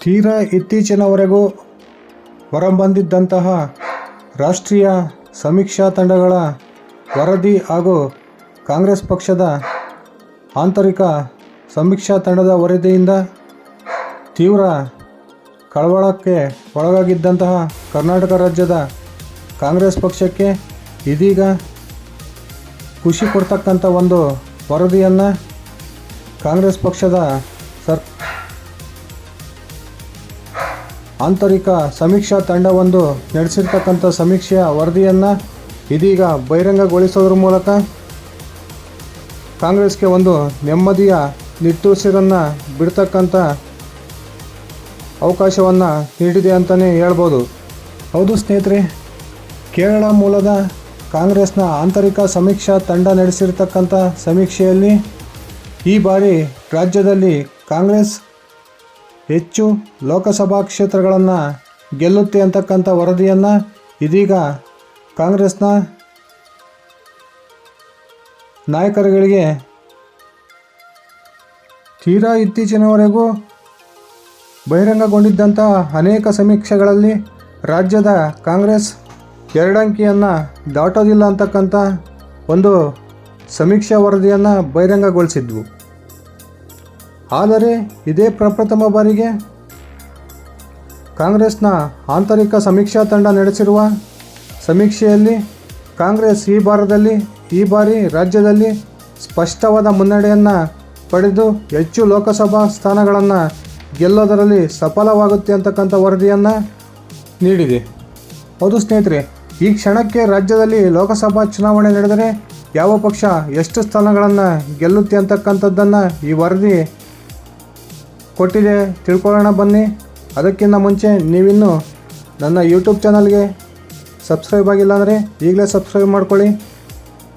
ತೀರಾ ಇತ್ತೀಚಿನವರೆಗೂ ಹೊರಬಂದಿದ್ದಂತಹ ರಾಷ್ಟ್ರೀಯ ಸಮೀಕ್ಷಾ ತಂಡಗಳ ವರದಿ ಹಾಗೂ ಕಾಂಗ್ರೆಸ್ ಪಕ್ಷದ ಆಂತರಿಕ ಸಮೀಕ್ಷಾ ತಂಡದ ವರದಿಯಿಂದ ತೀವ್ರ ಕಳವಳಕ್ಕೆ ಒಳಗಾಗಿದ್ದಂತಹ ಕರ್ನಾಟಕ ರಾಜ್ಯದ ಕಾಂಗ್ರೆಸ್ ಪಕ್ಷಕ್ಕೆ ಇದೀಗ ಖುಷಿ ಕೊಡ್ತಕ್ಕಂಥ ಒಂದು ವರದಿಯನ್ನು ಕಾಂಗ್ರೆಸ್ ಪಕ್ಷದ ಸರ್ ಆಂತರಿಕ ಸಮೀಕ್ಷಾ ತಂಡವೊಂದು ನಡೆಸಿರ್ತಕ್ಕಂಥ ಸಮೀಕ್ಷೆಯ ವರದಿಯನ್ನು ಇದೀಗ ಬಹಿರಂಗಗೊಳಿಸೋದ್ರ ಮೂಲಕ ಕಾಂಗ್ರೆಸ್ಗೆ ಒಂದು ನೆಮ್ಮದಿಯ ನಿಟ್ಟುಸಿರನ್ನು ಬಿಡ್ತಕ್ಕಂಥ ಅವಕಾಶವನ್ನು ನೀಡಿದೆ ಅಂತಲೇ ಹೇಳ್ಬೋದು. ಹೌದು ಸ್ನೇಹಿತರೆ, ಕೇರಳ ಮೂಲದ ಕಾಂಗ್ರೆಸ್ನ ಆಂತರಿಕ ಸಮೀಕ್ಷಾ ತಂಡ ನಡೆಸಿರ್ತಕ್ಕಂಥ ಸಮೀಕ್ಷೆಯಲ್ಲಿ ಈ ಬಾರಿ ರಾಜ್ಯದಲ್ಲಿ ಕಾಂಗ್ರೆಸ್ ಹೆಚ್ಚು ಲೋಕಸಭಾ ಕ್ಷೇತ್ರಗಳನ್ನು ಗೆಲ್ಲುತ್ತೆ ಅಂತಕ್ಕಂಥ ವರದಿಯನ್ನು ಇದೀಗ ಕಾಂಗ್ರೆಸ್ನ ನಾಯಕರುಗಳಿಗೆ ತೀರಾ ಇತ್ತೀಚಿನವರೆಗೂ ಬಹಿರಂಗಗೊಂಡಿದ್ದಂಥ ಅನೇಕ ಸಮೀಕ್ಷೆಗಳಲ್ಲಿ ರಾಜ್ಯದ ಕಾಂಗ್ರೆಸ್ ಎರಡಂಕಿಯನ್ನು ದಾಟೋದಿಲ್ಲ ಅಂತಕ್ಕಂಥ ಒಂದು ಸಮೀಕ್ಷಾ ವರದಿಯನ್ನು ಬಹಿರಂಗಗೊಳಿಸಿದ್ವು. ಆದರೆ ಇದೇ ಪ್ರಪ್ರಥಮ ಬಾರಿಗೆ? ಕಾಂಗ್ರೆಸ್ನ ಆಂತರಿಕ ಸಮೀಕ್ಷಾ ತಂಡ ನಡೆಸಿರುವ ಸಮೀಕ್ಷೆಯಲ್ಲಿ ಕಾಂಗ್ರೆಸ್ ಈ ಭಾರದಲ್ಲಿ ಈ ಬಾರಿ ರಾಜ್ಯದಲ್ಲಿ ಸ್ಪಷ್ಟವಾದ ಮುನ್ನಡೆಯನ್ನು ಪಡೆದು ಹೆಚ್ಚು ಲೋಕಸಭಾ ಸ್ಥಾನಗಳನ್ನು ಗೆಲ್ಲೋದರಲ್ಲಿ ಸಫಲವಾಗುತ್ತೆ ಅಂತಕ್ಕಂಥ ವರದಿಯನ್ನು ನೀಡಿದೆ. ಹೌದು ಸ್ನೇಹಿತರೆ, ಈ ಕ್ಷಣಕ್ಕೆ ರಾಜ್ಯದಲ್ಲಿ ಲೋಕಸಭಾ ಚುನಾವಣೆ ನಡೆದರೆ ಯಾವ ಪಕ್ಷ ಎಷ್ಟು ಸ್ಥಾನಗಳನ್ನು ಗೆಲ್ಲುತ್ತೆ ಅಂತಕ್ಕಂಥದ್ದನ್ನು ಈ ವರದಿ ಕೊಟ್ಟಿದೆ, ತಿಳ್ಕೊಳ್ಳೋಣ ಬನ್ನಿ. ಅದಕ್ಕಿಂತ ಮುಂಚೆ ನೀವಿನ್ನು ನನ್ನ ಯೂಟ್ಯೂಬ್ ಚಾನಲ್ಗೆ ಸಬ್ಸ್ಕ್ರೈಬ್ ಆಗಿಲ್ಲ ಅಂದರೆ ಈಗಲೇ ಸಬ್ಸ್ಕ್ರೈಬ್ ಮಾಡ್ಕೊಳ್ಳಿ.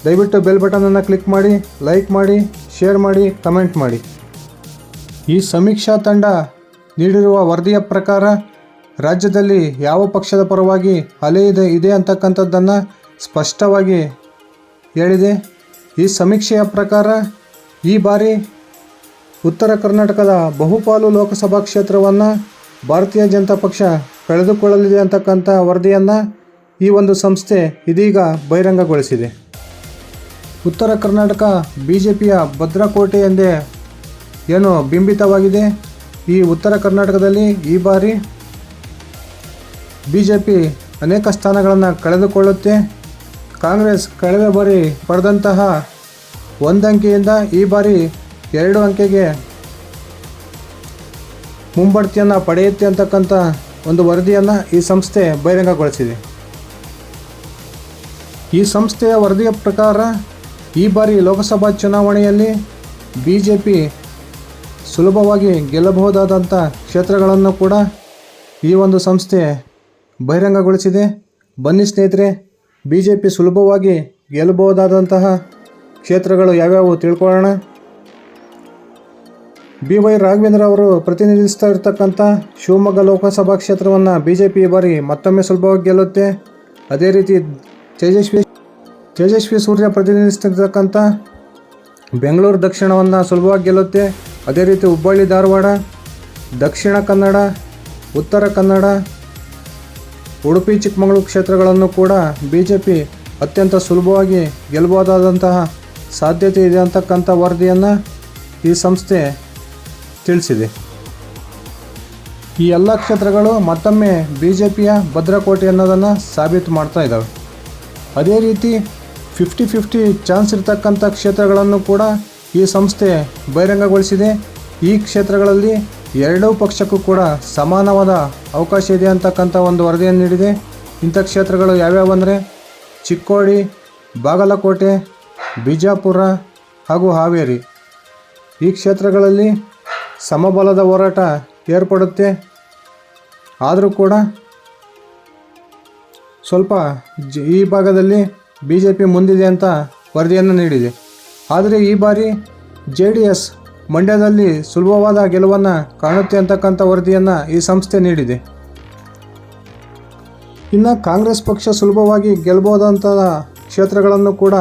ದಯವಿಟ್ಟು ಬೆಲ್ ಬಟನನ್ನು ಕ್ಲಿಕ್ ಮಾಡಿ ಲೈಕ್ ಮಾಡಿ ಶೇರ್ ಮಾಡಿ ಕಮೆಂಟ್ ಮಾಡಿ. ಈ ಸಮೀಕ್ಷಾ ತಂಡ ನೀಡಿರುವ ವರದಿಯ ಪ್ರಕಾರ ರಾಜ್ಯದಲ್ಲಿ ಯಾವ ಪಕ್ಷದ ಪರವಾಗಿ ಅಲೆ ಇದೆ ಇದೆ ಅಂತಕ್ಕಂಥದ್ದನ್ನು ಸ್ಪಷ್ಟವಾಗಿ ಹೇಳಿದೆ. ಈ ಸಮೀಕ್ಷೆಯ ಪ್ರಕಾರ ಈ ಬಾರಿ ಉತ್ತರ ಕರ್ನಾಟಕದ ಬಹುಪಾಲು ಲೋಕಸಭಾ ಕ್ಷೇತ್ರವನ್ನು ಭಾರತೀಯ ಜನತಾ ಪಕ್ಷ ಕಳೆದುಕೊಳ್ಳಲಿದೆ ಅಂತಕ್ಕಂಥ ವರದಿಯನ್ನು ಈ ಒಂದು ಸಂಸ್ಥೆ ಇದೀಗ ಬಹಿರಂಗಗೊಳಿಸಿದೆ. ಉತ್ತರ ಕರ್ನಾಟಕ ಬಿ ಜೆ ಪಿಯ ಭದ್ರಕೋಟೆ ಎಂದೇ ಏನು ಬಿಂಬಿತವಾಗಿದೆ. ಈ ಉತ್ತರ ಕರ್ನಾಟಕದಲ್ಲಿ ಈ ಬಾರಿ ಬಿ ಜೆ ಪಿ ಅನೇಕ ಸ್ಥಾನಗಳನ್ನು ಕಳೆದುಕೊಳ್ಳುತ್ತೆ. ಕಾಂಗ್ರೆಸ್ ಕಳೆದ ಬಾರಿ ಪಡೆದಂತಹ ಒಂದಂಕೆಯಿಂದ ಈ ಬಾರಿ ಎರಡು ಅಂಕೆಗೆ ಮುಂಬಡ್ತಿಯನ್ನು ಪಡೆಯುತ್ತೆ ಅಂತಕ್ಕಂಥ ಒಂದು ವರದಿಯನ್ನು ಈ ಸಂಸ್ಥೆ ಬಹಿರಂಗಗೊಳಿಸಿದೆ. ಈ ಸಂಸ್ಥೆಯ ವರದಿಯ ಪ್ರಕಾರ ಈ ಬಾರಿ ಲೋಕಸಭಾ ಚುನಾವಣೆಯಲ್ಲಿ ಬಿ ಜೆ ಪಿ ಸುಲಭವಾಗಿ ಗೆಲ್ಲಬಹುದಾದಂಥ ಕ್ಷೇತ್ರಗಳನ್ನು ಕೂಡ ಈ ಒಂದು ಸಂಸ್ಥೆ ಬಹಿರಂಗಗೊಳಿಸಿದೆ. ಬನ್ನಿ ಸ್ನೇಹಿತರೆ ಬಿ ಜೆ ಪಿ ಸುಲಭವಾಗಿ ಗೆಲ್ಲಬಹುದಾದಂತಹ ಕ್ಷೇತ್ರಗಳು ಯಾವ್ಯಾವು ತಿಳ್ಕೊಳ್ಳೋಣ. ಬಿ ವೈ ರಾಘವೇಂದ್ರ ಅವರು ಪ್ರತಿನಿಧಿಸ್ತಾ ಇರತಕ್ಕಂಥ ಶಿವಮೊಗ್ಗ ಲೋಕಸಭಾ ಕ್ಷೇತ್ರವನ್ನು ಬಿ ಜೆ ಪಿ ಬಾರಿ ಮತ್ತೊಮ್ಮೆ ಸುಲಭವಾಗಿ ಗೆಲ್ಲುತ್ತೆ. ಅದೇ ರೀತಿ ತೇಜಸ್ವಿ ತೇಜಸ್ವಿ ಸೂರ್ಯ ಪ್ರತಿನಿಧಿಸ್ತಿರ್ತಕ್ಕಂಥ ಬೆಂಗಳೂರು ದಕ್ಷಿಣವನ್ನು ಸುಲಭವಾಗಿ ಗೆಲ್ಲುತ್ತೆ. ಅದೇ ರೀತಿ ಹುಬ್ಬಳ್ಳಿ, ಧಾರವಾಡ, ದಕ್ಷಿಣ ಕನ್ನಡ, ಉತ್ತರ ಕನ್ನಡ, ಉಡುಪಿ, ಚಿಕ್ಕಮಗಳೂರು ಕ್ಷೇತ್ರಗಳನ್ನು ಕೂಡ ಬಿ ಜೆ ಪಿ ಅತ್ಯಂತ ಸುಲಭವಾಗಿ ಗೆಲ್ಲಬಹುದಾದಂತಹ ಸಾಧ್ಯತೆ ಇದೆ ಅಂತಕ್ಕಂಥ ವರದಿಯನ್ನು ಈ ಸಂಸ್ಥೆ ತಿಳಿಸಿದೆ. ಈ ಎಲ್ಲ ಕ್ಷೇತ್ರಗಳು ಮತ್ತೊಮ್ಮೆ ಬಿ ಜೆ ಪಿಯ ಭದ್ರಕೋಟೆ ಅನ್ನೋದನ್ನು ಸಾಬೀತು ಮಾಡ್ತಾ ಇದ್ದಾವೆ ಅದೇ ರೀತಿ ಫಿಫ್ಟಿ ಫಿಫ್ಟಿ ಚಾನ್ಸ್ ಇರತಕ್ಕಂಥ ಕ್ಷೇತ್ರಗಳನ್ನು ಕೂಡ ಈ ಸಂಸ್ಥೆ ಬಹಿರಂಗಗೊಳಿಸಿದೆ. ಈ ಕ್ಷೇತ್ರಗಳಲ್ಲಿ ಎರಡೂ ಪಕ್ಷಕ್ಕೂ ಕೂಡ ಸಮಾನವಾದ ಅವಕಾಶ ಇದೆ ಅಂತಕ್ಕಂಥ ಒಂದು ವರದಿಯನ್ನು ನೀಡಿದೆ. ಇಂಥ ಕ್ಷೇತ್ರಗಳು ಯಾವ್ಯಾವು ಅಂದರೆ ಚಿಕ್ಕೋಡಿ, ಬಾಗಲಕೋಟೆ, ಬಿಜಾಪುರ ಹಾಗೂ ಹಾವೇರಿ. ಈ ಕ್ಷೇತ್ರಗಳಲ್ಲಿ ಸಮಬಲದ ಹೋರಾಟ ಏರ್ಪಡುತ್ತೆ. ಆದರೂ ಕೂಡ ಸ್ವಲ್ಪ ಜ ಈ ಭಾಗದಲ್ಲಿ ಬಿ ಜೆ ಪಿ ಮುಂದಿದೆ ಅಂತ ವರದಿಯನ್ನು ನೀಡಿದೆ. ಆದರೆ ಈ ಬಾರಿ ಜೆ ಡಿ ಎಸ್ ಮಂಡ್ಯದಲ್ಲಿ ಸುಲಭವಾದ ಗೆಲುವನ್ನು ಕಾಣುತ್ತೆ ಅಂತಕ್ಕಂಥ ವರದಿಯನ್ನು ಈ ಸಂಸ್ಥೆ ನೀಡಿದೆ. ಇನ್ನು ಕಾಂಗ್ರೆಸ್ ಪಕ್ಷ ಸುಲಭವಾಗಿ ಗೆಲ್ಬೋದಂಥ ಕ್ಷೇತ್ರಗಳನ್ನು ಕೂಡ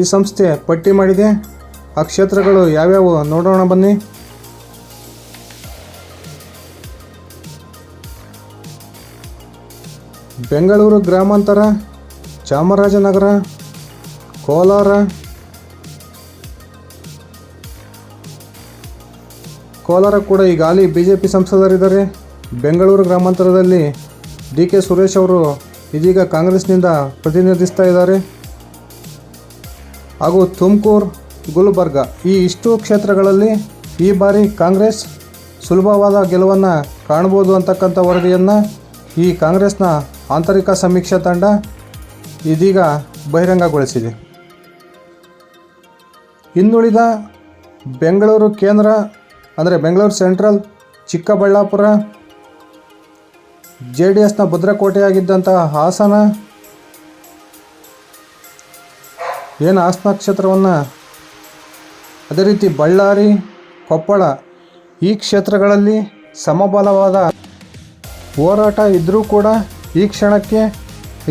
ಈ ಸಂಸ್ಥೆ ಪಟ್ಟಿ ಮಾಡಿದೆ. ಆ ಕ್ಷೇತ್ರಗಳು ಯಾವ್ಯಾವು ನೋಡೋಣ ಬನ್ನಿ. ಬೆಂಗಳೂರು ಗ್ರಾಮಾಂತರ, ಚಾಮರಾಜನಗರ, ಕೋಲಾರ ಕೋಲಾರ ಕೂಡ ಈಗ ಅಲ್ಲಿ ಬಿ ಜೆ ಪಿ ಸಂಸದರಿದ್ದಾರೆ. ಬೆಂಗಳೂರು ಗ್ರಾಮಾಂತರದಲ್ಲಿ ಡಿ ಕೆ ಸುರೇಶ್ ಅವರು ಇದೀಗ ಕಾಂಗ್ರೆಸ್ನಿಂದ ಪ್ರತಿನಿಧಿಸ್ತಾ ಇದ್ದಾರೆ. ಹಾಗೂ ತುಮಕೂರು, ಗುಲ್ಬರ್ಗ ಈ ಇಷ್ಟು ಕ್ಷೇತ್ರಗಳಲ್ಲಿ ಈ ಬಾರಿ ಕಾಂಗ್ರೆಸ್ ಸುಲಭವಾದ ಗೆಲುವನ್ನು ಕಾಣ್ಬೋದು ಅಂತಕ್ಕಂಥ ವರದಿಯನ್ನು ಈ ಕಾಂಗ್ರೆಸ್ನ ಆಂತರಿಕ ಸಮೀಕ್ಷಾ ತಂಡ ಇದೀಗ ಬಹಿರಂಗಗೊಳಿಸಿದೆ. ಇನ್ನುಳಿದ ಬೆಂಗಳೂರು ಕೇಂದ್ರ, ಅಂದರೆ Bengaluru central, Chikkaballapura J D ಎಸ್ನ ಭದ್ರಕೋಟೆಯಾಗಿದ್ದಂತಹ ಹಾಸನ, ಏನು ಹಾಸನ ಕ್ಷೇತ್ರವನ್ನು, ಅದೇ ರೀತಿ ಬಳ್ಳಾರಿ, ಕೊಪ್ಪಳ ಈ ಕ್ಷೇತ್ರಗಳಲ್ಲಿ ಸಮಬಲವಾದ ಹೋರಾಟ ಇದ್ದರೂ ಕೂಡ ಈ ಕ್ಷಣಕ್ಕೆ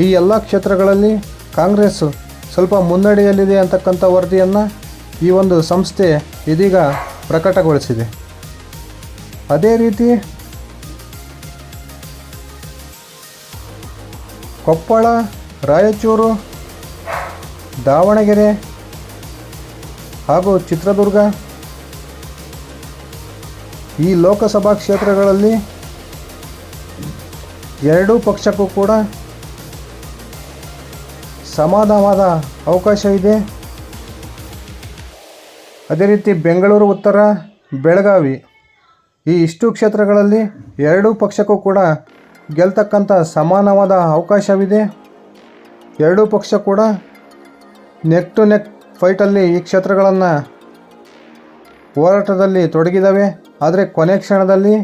ಈ ಎಲ್ಲ ಕ್ಷೇತ್ರಗಳಲ್ಲಿ ಕಾಂಗ್ರೆಸ್ ಸ್ವಲ್ಪ ಮುನ್ನಡೆಯಲ್ಲಿದೆ ಅಂತಕ್ಕಂಥ ವರದಿಯನ್ನು ಈ ಒಂದು ಸಂಸ್ಥೆ ಇದೀಗ ಪ್ರಕಟಗೊಳಿಸಿದೆ. ಅದೇ ರೀತಿ ಕೊಪ್ಪಳ, ರಾಯಚೂರು, ದಾವಣಗೆರೆ ಹಾಗೂ ಚಿತ್ರದುರ್ಗ ಈ ಲೋಕಸಭಾ ಕ್ಷೇತ್ರಗಳಲ್ಲಿ ಎರಡೂ ಪಕ್ಷಕ್ಕೂ ಕೂಡ ಸಮಾನವಾದ ಅವಕಾಶವಿದೆ. ಅದೇ ರೀತಿ ಬೆಂಗಳೂರು, ಉತ್ತರ, ಬೆಳಗಾವಿ ಈ ಇಷ್ಟು ಕ್ಷೇತ್ರಗಳಲ್ಲಿ ಎರಡೂ ಪಕ್ಷಕ್ಕೂ ಕೂಡ ಗೆಲ್ತಕ್ಕಂಥ ಸಮಾನವಾದ ಅವಕಾಶವಿದೆ. ಎರಡೂ ಪಕ್ಷ ಕೂಡ ನೆಕ್ ಟು ನೆಕ್ ಫೈಟಲ್ಲಿ ಈ ಕ್ಷೇತ್ರಗಳನ್ನು ಹೋರಾಟದಲ್ಲಿ ತೊಡಗಿದ್ದಾವೆ ಆದರೆ ಕೊನೆ ಕ್ಷಣದಲ್ಲಿ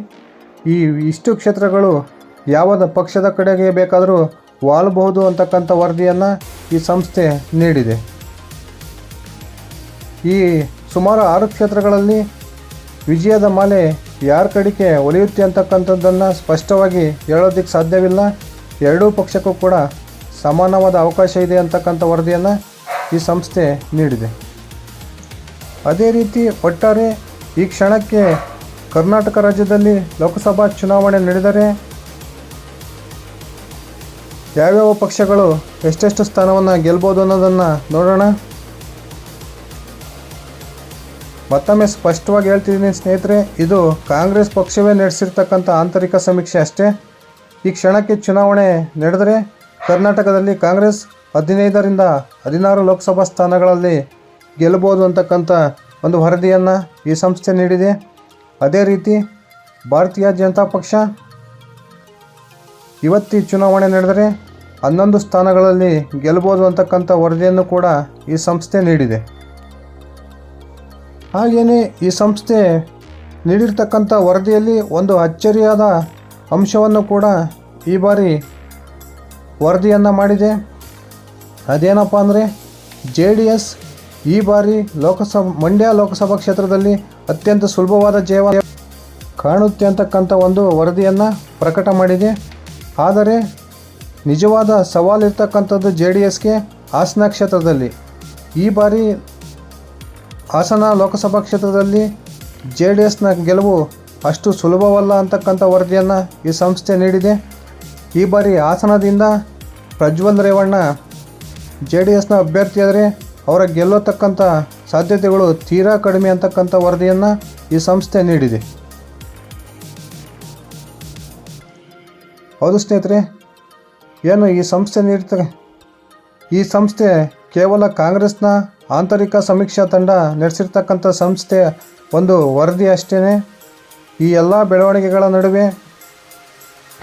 ಈ ಇಷ್ಟು ಕ್ಷೇತ್ರಗಳು ಯಾವ ಪಕ್ಷದ ಕಡೆಗೆ ಬೇಕಾದರೂ ವಾಲಬಹುದು ಅಂತಕ್ಕಂಥ ವರದಿಯನ್ನು ಈ ಸಂಸ್ಥೆ ನೀಡಿದೆ. ಈ ಸುಮಾರು ಆರು ಕ್ಷೇತ್ರಗಳಲ್ಲಿ ವಿಜಯದ ಮಾಲೆ ಯಾರ ಕಡೆಗೆ ಒಲಿಯುತ್ತೆ ಅಂತಕ್ಕಂಥದ್ದನ್ನು ಸ್ಪಷ್ಟವಾಗಿ ಹೇಳೋದಕ್ಕೆ ಸಾಧ್ಯವಿಲ್ಲ. ಎರಡೂ ಪಕ್ಷಕ್ಕೂ ಕೂಡ ಸಮಾನವಾದ ಅವಕಾಶ ಇದೆ ಅಂತಕ್ಕಂಥ ವರದಿಯನ್ನು ಈ ಸಂಸ್ಥೆ ನೀಡಿದೆ. ಅದೇ ರೀತಿ ಒಟ್ಟಾರೆ ಈ ಕ್ಷಣಕ್ಕೆ ಕರ್ನಾಟಕ ರಾಜ್ಯದಲ್ಲಿ ಲೋಕಸಭಾ ಚುನಾವಣೆ ನಡೆದರೆ ಯಾವ್ಯಾವ ಪಕ್ಷಗಳು ಎಷ್ಟೆಷ್ಟು ಸ್ಥಾನವನ್ನು ಗೆಲ್ಬೋದು ಅನ್ನೋದನ್ನು ನೋಡೋಣ. ಮತ್ತೊಮ್ಮೆ ಸ್ಪಷ್ಟವಾಗಿ ಹೇಳ್ತಿದ್ದೀನಿ ಸ್ನೇಹಿತರೆ, ಇದು ಕಾಂಗ್ರೆಸ್ ಪಕ್ಷವೇ ನಡೆಸಿರ್ತಕ್ಕಂಥ ಆಂತರಿಕ ಸಮೀಕ್ಷೆ ಅಷ್ಟೇ. ಈ ಕ್ಷಣಕ್ಕೆ ಚುನಾವಣೆ ನಡೆದರೆ ಕರ್ನಾಟಕದಲ್ಲಿ ಕಾಂಗ್ರೆಸ್ ಹದಿನೈದರಿಂದ ಹದಿನಾರು ಲೋಕಸಭಾ ಸ್ಥಾನಗಳಲ್ಲಿ ಗೆಲ್ಲಬಹುದು ಅಂತಕ್ಕಂಥ ಒಂದು ವರದಿಯನ್ನು ಈ ಸಂಸ್ಥೆ ನೀಡಿದೆ. ಅದೇ ರೀತಿ ಭಾರತೀಯ ಜನತಾ ಪಕ್ಷ ಇವತ್ತಿ ಚುನಾವಣೆ ನಡೆದರೆ ಹನ್ನೊಂದು ಸ್ಥಾನಗಳಲ್ಲಿ ಗೆಲ್ಬೋದು ಅಂತಕ್ಕಂಥ ವರದಿಯನ್ನು ಕೂಡ ಈ ಸಂಸ್ಥೆ ನೀಡಿದೆ. ಹಾಗೆಯೇ ಈ ಸಂಸ್ಥೆ ನೀಡಿರ್ತಕ್ಕಂಥ ವರದಿಯಲ್ಲಿ ಒಂದು ಅಚ್ಚರಿಯಾದ ಅಂಶವನ್ನು ಕೂಡ ಈ ಬಾರಿ ವರದಿಯನ್ನು ಮಾಡಿದೆ. ಅದೇನಪ್ಪ ಅಂದರೆ ಜೆ ಡಿ ಎಸ್ ಈ ಬಾರಿ ಲೋಕಸಭಾ, ಮಂಡ್ಯ ಲೋಕಸಭಾ ಕ್ಷೇತ್ರದಲ್ಲಿ ಅತ್ಯಂತ ಸುಲಭವಾದ ಜಯ ಕಾಣುತ್ತೆ ಅಂತಕ್ಕಂಥ ಒಂದು ವರದಿಯನ್ನು ಪ್ರಕಟ ಮಾಡಿದೆ. ಆದರೆ ನಿಜವಾದ ಸವಾಲಿರ್ತಕ್ಕಂಥದ್ದು ಜೆ ಡಿ ಎಸ್ಗೆ ಹಾಸನ ಕ್ಷೇತ್ರದಲ್ಲಿ. ಈ ಬಾರಿ ಹಾಸನ ಲೋಕಸಭಾ ಕ್ಷೇತ್ರದಲ್ಲಿ ಜೆ ಡಿ ಎಸ್ನ ಗೆಲುವು ಅಷ್ಟು ಸುಲಭವಲ್ಲ ಅಂತಕ್ಕಂಥ ವರದಿಯನ್ನು ಈ ಸಂಸ್ಥೆ ನೀಡಿದೆ. ಈ ಬಾರಿ ಹಾಸನದಿಂದ ಪ್ರಜ್ವಲ್ ರೇವಣ್ಣ ಜೆ ಡಿ ಎಸ್ನ ಅಭ್ಯರ್ಥಿಯಾದರೆ ಅವರ ಗೆಲ್ಲತಕ್ಕಂಥ ಸಾಧ್ಯತೆಗಳು ತೀರಾ ಕಡಿಮೆ ಅಂತಕ್ಕಂಥ ವರದಿಯನ್ನು ಈ ಸಂಸ್ಥೆ ನೀಡಿದೆ. ಹೌದು ಸ್ನೇಹಿತರೆ ಏನು ಈ ಸಂಸ್ಥೆ ನೀಡ್ತ ಈ ಸಂಸ್ಥೆ ಕೇವಲ ಕಾಂಗ್ರೆಸ್ನ ಆಂತರಿಕ ಸಮೀಕ್ಷಾ ತಂಡ ನಡೆಸಿರ್ತಕ್ಕಂಥ ಸಂಸ್ಥೆ ಒಂದು ವರದಿ ಅಷ್ಟೇ ಈ ಎಲ್ಲ ಬೆಳವಣಿಗೆಗಳ ನಡುವೆ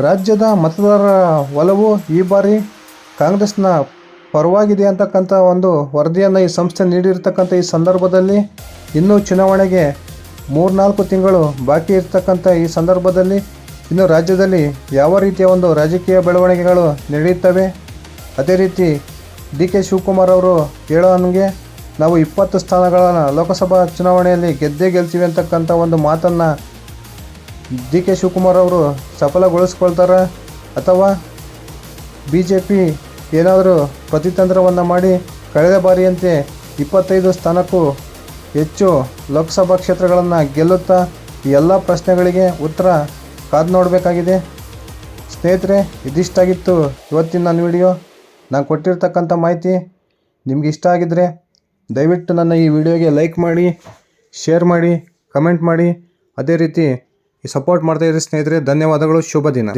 ರಾಜ್ಯದ ಮತದಾರರ ಒಲವು ಈ ಬಾರಿ ಕಾಂಗ್ರೆಸ್ನ ಪರವಾಗಿದೆ ಅಂತಕ್ಕಂಥ ಒಂದು ವರದಿಯನ್ನು ಈ ಸಂಸ್ಥೆ ನೀಡಿರ್ತಕ್ಕಂಥ ಈ ಸಂದರ್ಭದಲ್ಲಿ, ಇನ್ನೂ ಚುನಾವಣೆಗೆ ಮೂರ್ನಾಲ್ಕು ತಿಂಗಳು ಬಾಕಿ ಇರ್ತಕ್ಕಂಥ ಈ ಸಂದರ್ಭದಲ್ಲಿ ಇನ್ನು ರಾಜ್ಯದಲ್ಲಿ ಯಾವ ರೀತಿಯ ಒಂದು ರಾಜಕೀಯ ಬೆಳವಣಿಗೆಗಳು ನಡೆಯುತ್ತವೆ? ಅದೇ ರೀತಿ ಡಿ ಕೆ ಶಿವಕುಮಾರ್ ಅವರು ಹೇಳೋ ಹಂಗೆ, ನಾವು ಇಪ್ಪತ್ತು ಸ್ಥಾನಗಳನ್ನು ಲೋಕಸಭಾ ಚುನಾವಣೆಯಲ್ಲಿ ಗೆದ್ದೇ ಗೆಲ್ತೀವಿ ಅಂತಕ್ಕಂಥ ಒಂದು ಮಾತನ್ನು ಡಿ ಕೆ ಶಿವಕುಮಾರ್ ಅವರು ಸಫಲಗೊಳಿಸ್ಕೊಳ್ತಾರೆ? ಅಥವಾ ಬಿ ಜೆ ಪಿ ಏನಾದರೂ ಪ್ರತಿತಂತ್ರವನ್ನು ಮಾಡಿ ಕಳೆದ ಬಾರಿಯಂತೆ ಇಪ್ಪತ್ತೈದು ಸ್ಥಾನಕ್ಕೂ ಹೆಚ್ಚು ಲೋಕಸಭಾ ಕ್ಷೇತ್ರಗಳನ್ನು ಗೆಲ್ಲುತ್ತಾ ಎಲ್ಲ ಪ್ರಶ್ನೆಗಳಿಗೆ ಉತ್ತರ ಕಾದು ನೋಡಬೇಕಾಗಿದೆ. ಸ್ನೇಹಿತರೆ, ಇದಿಷ್ಟಾಗಿತ್ತು ಇವತ್ತಿನ ನನ್ನ ವಿಡಿಯೋ. ನಾನು ಕೊಟ್ಟಿರ್ತಕ್ಕಂಥ ಮಾಹಿತಿ ನಿಮ್ಗೆ ಇಷ್ಟ ಆಗಿದ್ದರೆ ದಯವಿಟ್ಟು ನನ್ನ ಈ ವಿಡಿಯೋಗೆ ಲೈಕ್ ಮಾಡಿ, ಶೇರ್ ಮಾಡಿ, ಕಮೆಂಟ್ ಮಾಡಿ. ಅದೇ ರೀತಿ ಸಪೋರ್ಟ್ ಮಾಡ್ತಾಯಿರಿ ಸ್ನೇಹಿತರೆ, ಧನ್ಯವಾದಗಳು, ಶುಭ ದಿನ.